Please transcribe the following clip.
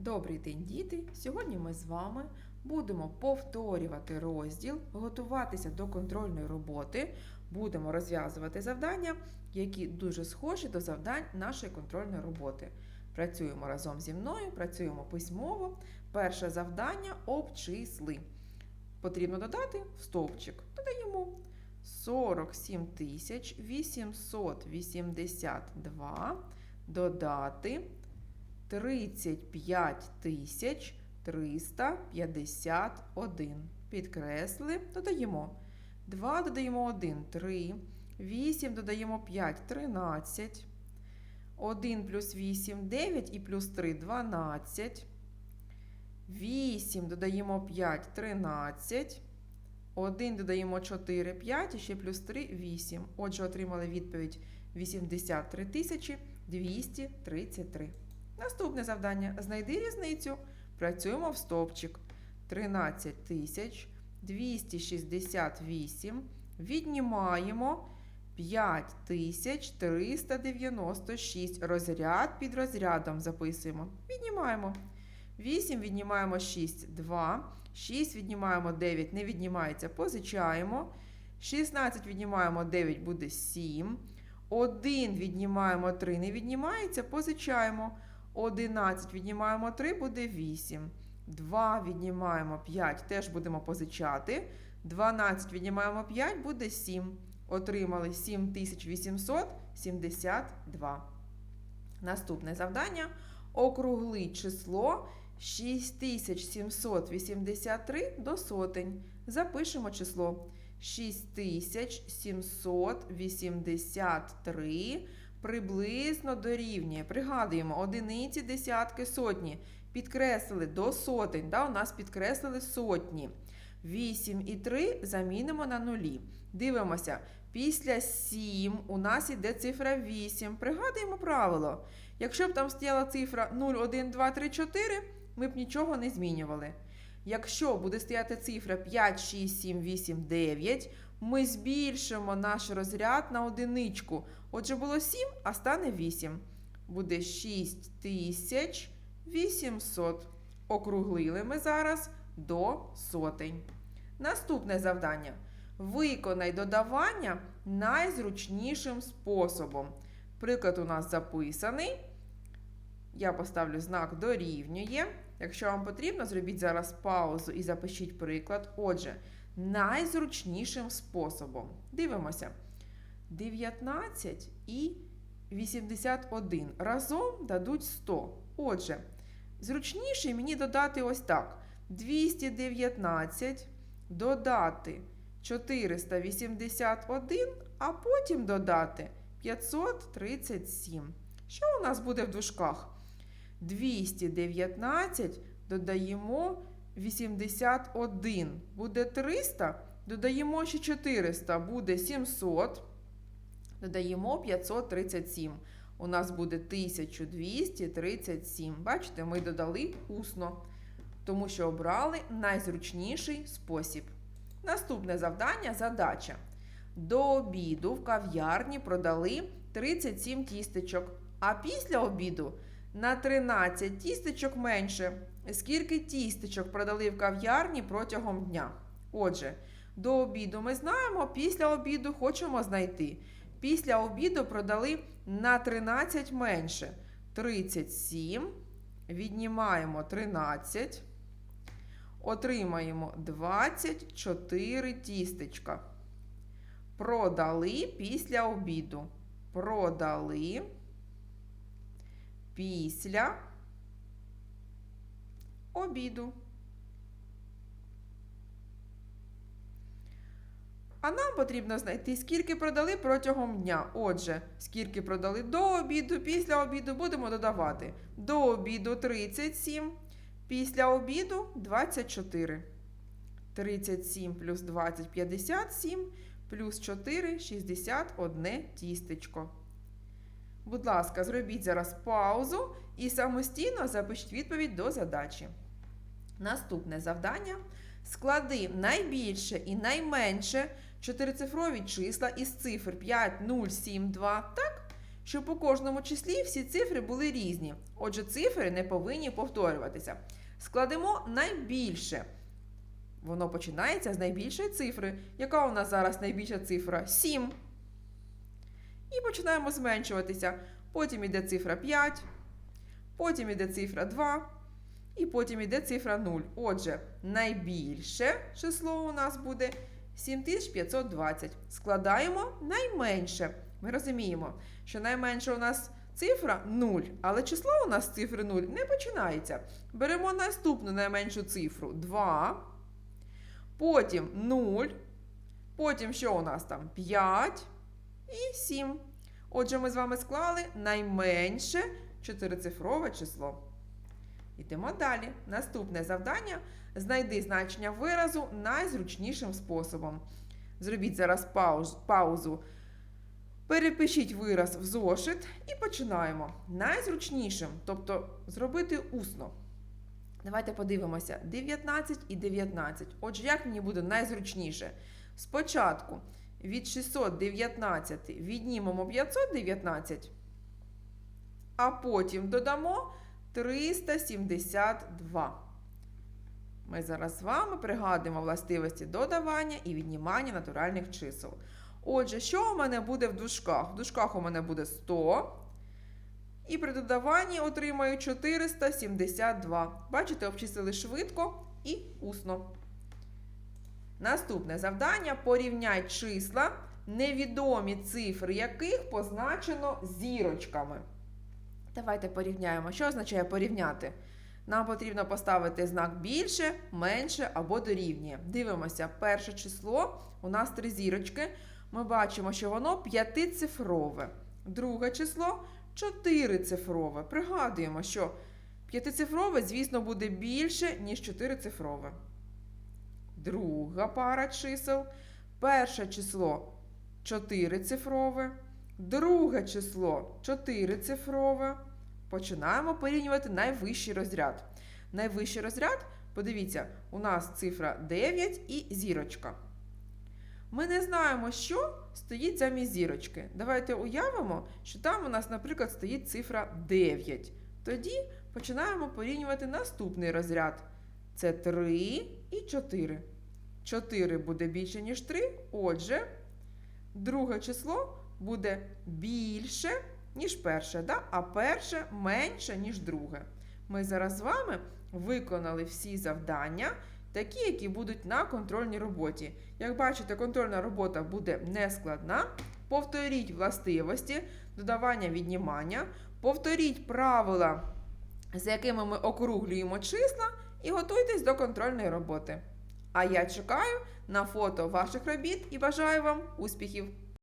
Добрий день, діти! Сьогодні ми з вами будемо повторювати розділ, готуватися до контрольної роботи, будемо розв'язувати завдання, які дуже схожі до завдань нашої контрольної роботи. Працюємо разом зі мною, працюємо письмово. Перше завдання обчисли. Потрібно додати в стовпчик. Додаємо 47 882 додати 35 тисяч 351. Підкресли, додаємо. 2 додаємо 1 3. 8 додаємо 5 13. 1 плюс 8 9 і плюс 3 12. 8 додаємо 5 13. 1 додаємо 4 5 і ще плюс 3 8. Отже, отримали відповідь 83 тисячі 233. Наступне завдання. Знайди різницю. Працюємо в стовпчик. 13 тисяч 268. Віднімаємо 5 тисяч 396. Розряд під розрядом записуємо. Віднімаємо. 8 віднімаємо 6, 2. 6 віднімаємо 9, не віднімається, позичаємо. 16 віднімаємо 9, буде 7. 1 віднімаємо 3, не віднімається, позичаємо. 11 віднімаємо 3, буде 8. 2 віднімаємо 5, теж будемо позичати. 12 віднімаємо 5, буде 7. Отримали 7872. Наступне завдання. Округли число 6783 до сотень. Запишемо число 6783 приблизно дорівнює. Пригадуємо, одиниці, десятки, сотні. Підкреслили до сотень. Да, у нас підкреслили сотні. 8 і 3 замінимо на нулі. Дивимося, після 7 у нас іде цифра 8. Пригадуємо правило. Якщо б там стояла цифра 0, 1, 2, 3, 4, ми б нічого не змінювали. Якщо буде стояти цифра 5, 6, 7, 8, 9, ми збільшимо наш розряд на одиничку. Отже, було 7, а стане 8. Буде 6800. Округлили ми зараз до сотень. Наступне завдання. Виконай додавання найзручнішим способом. Приклад у нас записаний. Я поставлю знак дорівнює. Якщо вам потрібно, зробіть зараз паузу і запишіть приклад. Отже, найзручнішим способом. Дивимося. 19 і 81 разом дадуть 100. Отже, зручніше мені додати ось так: 219 додати 481, а потім додати 537. Що у нас буде в дужках? 219 додаємо 81. Буде 300, додаємо ще 400, буде 700. Додаємо 537. У нас буде 1237. Бачите, ми додали усно, тому що обрали найзручніший спосіб. Наступне завдання задача. До обіду в кав'ярні продали 37 тістечок, а після обіду на 13 тістечок менше. Скільки тістечок продали в кав'ярні протягом дня? Отже, до обіду ми знаємо, після обіду хочемо знайти. Після обіду продали на 13 менше. 37. Віднімаємо 13. Отримаємо 24 тістечка. Продали після обіду. Продали після обіду. А нам потрібно знайти, скільки продали протягом дня. Отже, скільки продали до обіду, після обіду будемо додавати. До обіду 37, після обіду 24. 37 плюс 20 57, плюс 4 61 тістечко. Будь ласка, зробіть зараз паузу і самостійно запишіть відповідь до задачі. Наступне завдання. Склади найбільше і найменше чотирицифрові числа із цифр 5, 0, 7, 2, так, щоб у кожному числі всі цифри були різні. Отже, цифри не повинні повторюватися. Складемо найбільше. Воно починається з найбільшої цифри. Яка у нас зараз найбільша цифра? 7. І починаємо зменшуватися. Потім йде цифра 5, потім йде цифра 2, і потім йде цифра 0. Отже, найбільше число у нас буде 7520. Складаємо найменше. Ми розуміємо, що найменше у нас цифра 0, але число у нас цифри 0 не починається. Беремо наступну найменшу цифру 2, потім 0, потім що у нас там 5 і 7. Отже, ми з вами склали найменше чотирицифрове число. Йдемо далі. Наступне завдання знайди значення виразу найзручнішим способом. Зробіть зараз паузу. Перепишіть вираз в зошит і починаємо. Найзручнішим, тобто зробити усно. Давайте подивимося: 19 і 19. Отже, як мені буде найзручніше? Спочатку від 619 віднімемо 519, а потім додамо 372. Ми зараз з вами пригадуємо властивості додавання і віднімання натуральних чисел. Отже, що у мене буде в дужках? В дужках у мене буде 100. І при додаванні отримаю 472. Бачите, обчислили швидко і усно. Наступне завдання: порівняй числа, невідомі цифри яких позначено зірочками. Давайте порівняємо. Що означає порівняти? Нам потрібно поставити знак більше, менше або дорівнює. Дивимося, перше число у нас три зірочки. Ми бачимо, що воно п'ятицифрове. Друге число чотирицифрове. Пригадуємо, що п'ятицифрове, звісно, буде більше, ніж чотирицифрове. Друга пара чисел. Перше число чотирицифрове. Друге число чотирицифрове. Починаємо порівнювати найвищий розряд. Найвищий розряд, подивіться, у нас цифра 9 і зірочка. Ми не знаємо, що стоїть замість зірочки. Давайте уявимо, що там у нас, наприклад, стоїть цифра 9. Тоді починаємо порівнювати наступний розряд. Це 3 і 4. 4 буде більше, ніж 3. Отже, друге число буде більше, ніж перше, да? а перше менше, ніж друге. Ми зараз з вами виконали всі завдання, такі, які будуть на контрольній роботі. Як бачите, контрольна робота буде нескладна. Повторіть властивості, додавання віднімання, повторіть правила, за якими ми округлюємо числа, і готуйтесь до контрольної роботи. А я чекаю на фото ваших робіт і бажаю вам успіхів!